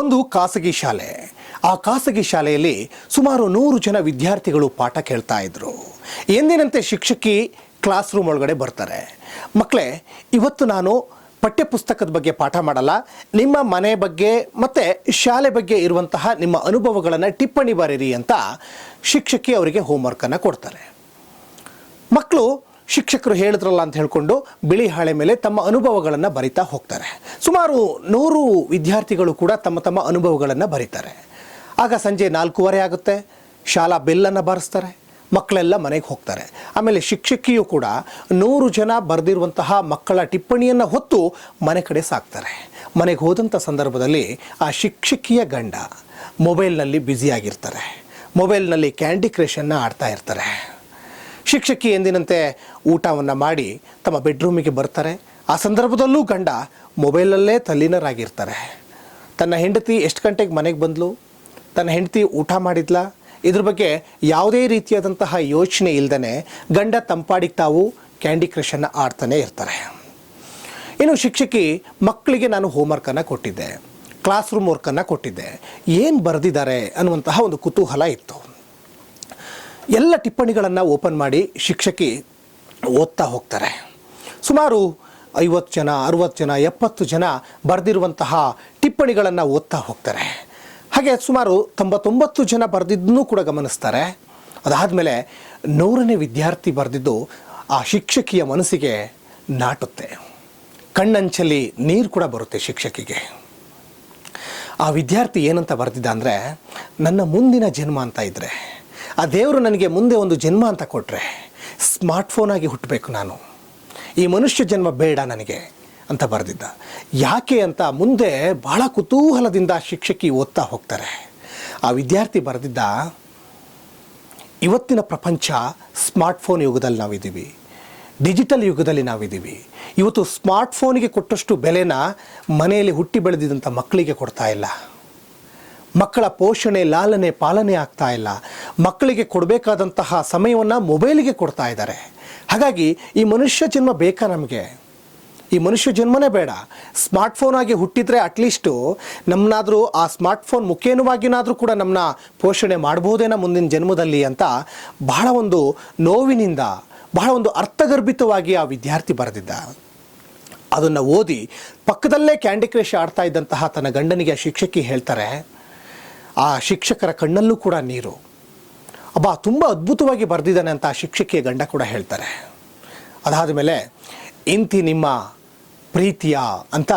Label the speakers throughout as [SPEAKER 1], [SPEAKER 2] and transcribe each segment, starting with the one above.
[SPEAKER 1] ಒಂದು ಖಾಸಗಿ ಶಾಲೆ. ಆ ಖಾಸಗಿ ಶಾಲೆಯಲ್ಲಿ ಸುಮಾರು ನೂರು ಜನ ವಿದ್ಯಾರ್ಥಿಗಳು ಪಾಠ ಕೇಳ್ತಾ ಇದ್ರು. ಎಂದಿನಂತೆ ಶಿಕ್ಷಕಿ ಕ್ಲಾಸ್ ರೂಮ್ ಒಳಗಡೆ ಬರ್ತಾರೆ. ಮಕ್ಕಳೇ ಇವತ್ತು ನಾನು ಪಠ್ಯಪುಸ್ತಕದ ಬಗ್ಗೆ ಪಾಠ ಮಾಡಲ್ಲ. ನಿಮ್ಮ ಮನೆ ಬಗ್ಗೆ ಮತ್ತು ಶಾಲೆ ಬಗ್ಗೆ ಇರುವಂತಹ ನಿಮ್ಮ ಅನುಭವಗಳನ್ನು ಟಿಪ್ಪಣಿ ಬರೀರಿ ಅಂತ ಶಿಕ್ಷಕಿ ಅವರಿಗೆ ಹೋಮ್ವರ್ಕನ್ನು ಕೊಡ್ತಾರೆ. ಮಕ್ಕಳು ಶಿಕ್ಷಕರು ಹೇಳಿದ್ರಲ್ಲ ಅಂತ ಹೇಳ್ಕೊಂಡು ಬಿಳಿ ಹಾಳೆ ಮೇಲೆ ತಮ್ಮ ಅನುಭವಗಳನ್ನು ಬರಿತಾ ಹೋಗ್ತಾರೆ. ಸುಮಾರು ನೂರು ವಿದ್ಯಾರ್ಥಿಗಳು ಕೂಡ ತಮ್ಮ ತಮ್ಮ ಅನುಭವಗಳನ್ನು ಬರೀತಾರೆ. ಆಗ ಸಂಜೆ ನಾಲ್ಕೂವರೆ ಆಗುತ್ತೆ. ಶಾಲಾ ಬೆಲ್ಲನ್ನು ಬಾರಿಸ್ತಾರೆ. ಮಕ್ಕಳೆಲ್ಲ ಮನೆಗೆ ಹೋಗ್ತಾರೆ. ಆಮೇಲೆ ಶಿಕ್ಷಕಿಯು ಕೂಡ ನೂರು ಜನ ಬರೆದಿರುವಂತಹ ಮಕ್ಕಳ ಟಿಪ್ಪಣಿಯನ್ನು ಹೊತ್ತು ಮನೆ ಕಡೆ ಸಾಕ್ತಾರೆ. ಮನೆಗೆ ಹೋದಂಥ ಸಂದರ್ಭದಲ್ಲಿ ಆ ಶಿಕ್ಷಕಿಯ ಗಂಡ ಮೊಬೈಲ್ನಲ್ಲಿ ಬ್ಯುಸಿಯಾಗಿರ್ತಾರೆ. ಮೊಬೈಲ್ನಲ್ಲಿ ಕ್ಯಾಂಡಿ ಕ್ರಷನ್ನು ಆಡ್ತಾ ಇರ್ತಾರೆ. ಶಿಕ್ಷಕಿ ಎಂದಿನಂತೆ ಊಟವನ್ನು ಮಾಡಿ ತಮ್ಮ ಬೆಡ್ರೂಮಿಗೆ ಬರ್ತಾರೆ. ಆ ಸಂದರ್ಭದಲ್ಲೂ ಗಂಡ ಮೊಬೈಲಲ್ಲೇ ತಲ್ಲೀನರಾಗಿರ್ತಾರೆ. ತನ್ನ ಹೆಂಡತಿ ಎಷ್ಟು ಗಂಟೆಗೆ ಮನೆಗೆ ಬಂದಳು ತನ್ನ ಹೆಂಡತಿ ಊಟ ಮಾಡಿದ್ಲಾ? ಇದ್ರ ಬಗ್ಗೆ ಯಾವುದೇ ರೀತಿಯಾದಂತಹ ಯೋಚನೆ ಇಲ್ಲದೇ ಗಂಡ ತಂಪಾಡಿಗೆ ತಾವು ಕ್ಯಾಂಡಿ ಕ್ರಷನ್ನು ಆಡ್ತಾನೆ ಇರ್ತಾರೆ. ಇನ್ನು ಶಿಕ್ಷಕಿ ಮಕ್ಕಳಿಗೆ ನಾನು ಹೋಮ್ವರ್ಕನ್ನು ಕೊಟ್ಟಿದ್ದೆ. ಕ್ಲಾಸ್ ರೂಮ್ ವರ್ಕನ್ನು ಕೊಟ್ಟಿದ್ದೆ. ಏನು ಬರೆದಿದ್ದಾರೆ ಅನ್ನುವಂತಹ ಒಂದು ಕುತೂಹಲ ಇತ್ತು. ಎಲ್ಲ ಟಿಪ್ಪಣಿಗಳನ್ನು ಓಪನ್ ಮಾಡಿ ಶಿಕ್ಷಕಿ ಓದ್ತಾ ಹೋಗ್ತಾರೆ. ಸುಮಾರು ಐವತ್ತು ಜನ, ಅರುವತ್ತು ಜನ, ಎಪ್ಪತ್ತು ಜನ ಬರೆದಿರುವಂತಹ ಟಿಪ್ಪಣಿಗಳನ್ನು ಓದ್ತಾ ಹೋಗ್ತಾರೆ. ಹಾಗೆ ಸುಮಾರು ತೊಂಬತ್ತೊಂಬತ್ತು ಜನ ಬರೆದಿದ್ದನ್ನೂ ಕೂಡ ಗಮನಿಸ್ತಾರೆ. ಅದಾದಮೇಲೆ ನೂರನೇ ವಿದ್ಯಾರ್ಥಿ ಬರೆದಿದ್ದು ಆ ಶಿಕ್ಷಕಿಯ ಮನಸ್ಸಿಗೆ ನಾಟುತ್ತೆ. ಕಣ್ಣಂಚಲ್ಲಿ ನೀರು ಕೂಡ ಬರುತ್ತೆ ಶಿಕ್ಷಕಿಗೆ. ಆ ವಿದ್ಯಾರ್ಥಿ ಏನಂತ ಬರೆದಿದ್ದ ಅಂದರೆ, ನನ್ನ ಮುಂದಿನ ಜನ್ಮ ಅಂತ ಇದ್ದರೆ ಆ ದೇವರು ನನಗೆ ಮುಂದೆ ಒಂದು ಜನ್ಮ ಅಂತ ಕೊಟ್ಟರೆ ಸ್ಮಾರ್ಟ್ಫೋನಾಗಿ ಹುಟ್ಟಬೇಕು ನಾನು. ಈ ಮನುಷ್ಯ ಜನ್ಮ ಬೇಡ ನನಗೆ ಅಂತ ಬರೆದಿದ್ದ. ಯಾಕೆ ಅಂತ ಮುಂದೆ ಭಾಳ ಕುತೂಹಲದಿಂದ ಶಿಕ್ಷಕಿ ಓದ್ತಾ ಹೋಗ್ತಾರೆ. ಆ ವಿದ್ಯಾರ್ಥಿ ಬರೆದಿದ್ದ, ಇವತ್ತಿನ ಪ್ರಪಂಚ ಸ್ಮಾರ್ಟ್ಫೋನ್ ಯುಗದಲ್ಲಿ ನಾವಿದ್ದೀವಿ. ಡಿಜಿಟಲ್ ಯುಗದಲ್ಲಿ ನಾವಿದ್ದೀವಿ. ಇವತ್ತು ಸ್ಮಾರ್ಟ್ಫೋನಿಗೆ ಕೊಟ್ಟಷ್ಟು ಬೆಲೆನ ಮನೆಯಲ್ಲಿ ಹುಟ್ಟಿ ಬೆಳೆದಿದ್ದಂಥ ಮಕ್ಕಳಿಗೆ ಕೊಡ್ತಾ ಇಲ್ಲ. ಮಕ್ಕಳ ಪೋಷಣೆ, ಲಾಲನೆ, ಪಾಲನೆ ಆಗ್ತಾ ಇಲ್ಲ. ಮಕ್ಕಳಿಗೆ ಕೊಡಬೇಕಾದಂತಹ ಸಮಯವನ್ನು ಮೊಬೈಲಿಗೆ ಕೊಡ್ತಾ ಇದ್ದಾರೆ. ಹಾಗಾಗಿ ಈ ಮನುಷ್ಯ ಜನ್ಮ ಬೇಕಾ ನಮಗೆ? ಈ ಮನುಷ್ಯ ಜನ್ಮನೇ ಬೇಡ. ಸ್ಮಾರ್ಟ್ಫೋನ್ ಆಗಿ ಹುಟ್ಟಿದರೆ ಅಟ್ಲೀಸ್ಟು ನಮ್ಮನ್ನಾದರೂ ಆ ಸ್ಮಾರ್ಟ್ಫೋನ್ ಮುಖೇನವಾಗಿನಾದರೂ ಕೂಡ ನಮ್ಮನ್ನ ಪೋಷಣೆ ಮಾಡ್ಬೋದೇನೋ ಮುಂದಿನ ಜನ್ಮದಲ್ಲಿ ಅಂತ ಬಹಳ ಒಂದು ನೋವಿನಿಂದ, ಬಹಳ ಒಂದು ಅರ್ಥಗರ್ಭಿತವಾಗಿ ಆ ವಿದ್ಯಾರ್ಥಿ ಬರೆದಿದ್ದ. ಅದನ್ನು ಓದಿ ಪಕ್ಕದಲ್ಲೇ ಕ್ಯಾಂಡಿ ಕ್ರಶ್ ಆಡ್ತಾ ಇದ್ದಂತಹ ತನ್ನ ಗಂಡನಿಗೆ ಶಿಕ್ಷಕಿ ಹೇಳ್ತಾರೆ ಆ ಶಿಕ್ಷಕರ ಕಣ್ಣಲ್ಲೂ ಕೂಡ ನೀರು. ಅಬ್ಬಾ, ತುಂಬ ಅದ್ಭುತವಾಗಿ ಬರೆದಿದ್ದಾನೆ ಅಂತ ಆ ಶಿಕ್ಷಕಿಯ ಗಂಡ ಕೂಡ ಹೇಳ್ತಾರೆ. ಅದಾದ ಮೇಲೆ, ಇಂತಿ ನಿಮ್ಮ ಪ್ರೀತಿಯ ಅಂತ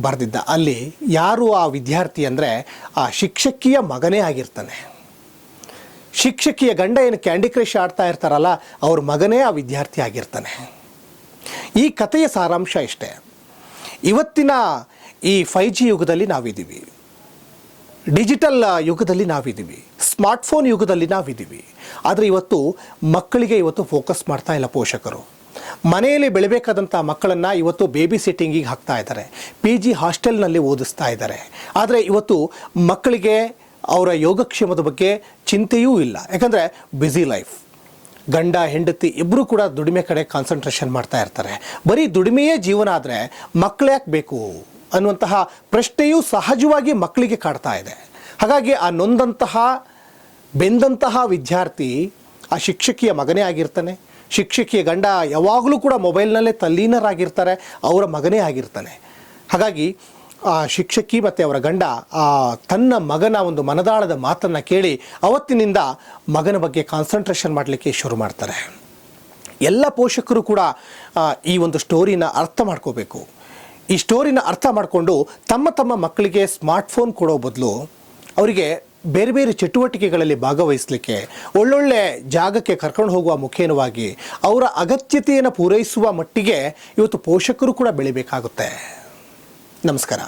[SPEAKER 1] ಬರೆದಿದ್ದ. ಅಲ್ಲಿ ಯಾರು ಆ ವಿದ್ಯಾರ್ಥಿ ಅಂದರೆ ಆ ಶಿಕ್ಷಕಿಯ ಮಗನೇ ಆಗಿರ್ತಾನೆ. ಶಿಕ್ಷಕಿಯ ಗಂಡ ಏನು ಕ್ಯಾಂಡಿ ಕ್ರಶ್ ಆಡ್ತಾ ಇರ್ತಾರಲ್ಲ, ಅವ್ರ ಮಗನೇ ಆ ವಿದ್ಯಾರ್ಥಿ ಆಗಿರ್ತಾನೆ. ಈ ಕಥೆಯ ಸಾರಾಂಶ ಇಷ್ಟೇ. ಇವತ್ತಿನ ಈ ಫೈ ಜಿ ಯುಗದಲ್ಲಿ ನಾವಿದ್ದೀವಿ. ಡಿಜಿಟಲ್ ಯುಗದಲ್ಲಿ ನಾವಿದ್ದೀವಿ. ಸ್ಮಾರ್ಟ್ಫೋನ್ ಯುಗದಲ್ಲಿ ನಾವಿದ್ದೀವಿ. ಆದರೆ ಇವತ್ತು ಮಕ್ಕಳಿಗೆ ಇವತ್ತು ಫೋಕಸ್ ಮಾಡ್ತಾ ಇಲ್ಲ ಪೋಷಕರು. ಮನೆಯಲ್ಲಿ ಬೆಳಿಬೇಕಾದಂಥ ಮಕ್ಕಳನ್ನು ಇವತ್ತು ಬೇಬಿ ಸಿಟ್ಟಿಂಗಿಗೆ ಹಾಕ್ತಾ ಇದ್ದಾರೆ. ಪಿ ಜಿ ಹಾಸ್ಟೆಲ್ನಲ್ಲಿ ಓದಿಸ್ತಾ ಇದ್ದಾರೆ. ಆದರೆ ಇವತ್ತು ಮಕ್ಕಳಿಗೆ ಅವರ ಯೋಗಕ್ಷೇಮದ ಬಗ್ಗೆ ಚಿಂತೆಯೂ ಇಲ್ಲ. ಯಾಕಂದರೆ ಬ್ಯುಸಿ ಲೈಫ್. ಗಂಡ, ಹೆಂಡತಿ ಇಬ್ಬರೂ ಕೂಡ ದುಡಿಮೆ ಕಡೆ ಕಾನ್ಸಂಟ್ರೇಷನ್ ಮಾಡ್ತಾ ಇರ್ತಾರೆ. ಬರೀ ದುಡಿಮೆಯೇ ಜೀವನ ಆದರೆ ಮಕ್ಕಳು ಯಾಕೆ ಬೇಕು? ಅನ್ನುವಂತಹ ಪ್ರಶ್ನೆಯು ಸಹಜವಾಗಿ ಮಕ್ಕಳಿಗೆ ಕಾಡ್ತಾ ಇದೆ. ಹಾಗಾಗಿ ಆ ನೊಂದಂತಹ, ಬೆಂದಂತಹ ವಿದ್ಯಾರ್ಥಿ ಆ ಶಿಕ್ಷಕಿಯ ಮಗನೇ ಆಗಿರ್ತಾನೆ. ಶಿಕ್ಷಕಿಯ ಗಂಡ ಯಾವಾಗಲೂ ಕೂಡ ಮೊಬೈಲ್ನಲ್ಲೇ ತಲ್ಲೀನರಾಗಿರ್ತಾರೆ, ಅವರ ಮಗನೇ ಆಗಿರ್ತಾನೆ. ಹಾಗಾಗಿ ಆ ಶಿಕ್ಷಕಿ ಮತ್ತು ಅವರ ಗಂಡ ಆ ತನ್ನ ಮಗನ ಒಂದು ಮನದಾಳದ ಮಾತನ್ನು ಕೇಳಿ ಅವತ್ತಿನಿಂದ ಮಗನ ಬಗ್ಗೆ ಕಾನ್ಸಂಟ್ರೇಷನ್ ಮಾಡಲಿಕ್ಕೆ ಶುರು ಮಾಡ್ತಾರೆ. ಎಲ್ಲ ಪೋಷಕರು ಕೂಡ ಈ ಒಂದು ಸ್ಟೋರಿನ ಅರ್ಥ ಮಾಡ್ಕೋಬೇಕು. ಈ ಸ್ಟೋರಿನ ಅರ್ಥ ಮಾಡಿಕೊಂಡು ತಮ್ಮ ತಮ್ಮ ಮಕ್ಕಳಿಗೆ ಸ್ಮಾರ್ಟ್ಫೋನ್ ಕೊಡೋ ಬದಲು ಅವರಿಗೆ ಬೇರೆ ಬೇರೆ ಚಟುವಟಿಕೆಗಳಲ್ಲಿ ಭಾಗವಹಿಸಲಿಕ್ಕೆ, ಒಳ್ಳೊಳ್ಳೆ ಜಾಗಕ್ಕೆ ಕರ್ಕೊಂಡು ಹೋಗುವ ಮುಖೇನವಾಗಿ ಅವರ ಅಗತ್ಯತೆಯನ್ನು ಪೂರೈಸುವ ಮಟ್ಟಿಗೆ ಇವತ್ತು ಪೋಷಕರು ಕೂಡ ಬೆಳಿಬೇಕಾಗುತ್ತೆ. ನಮಸ್ಕಾರ.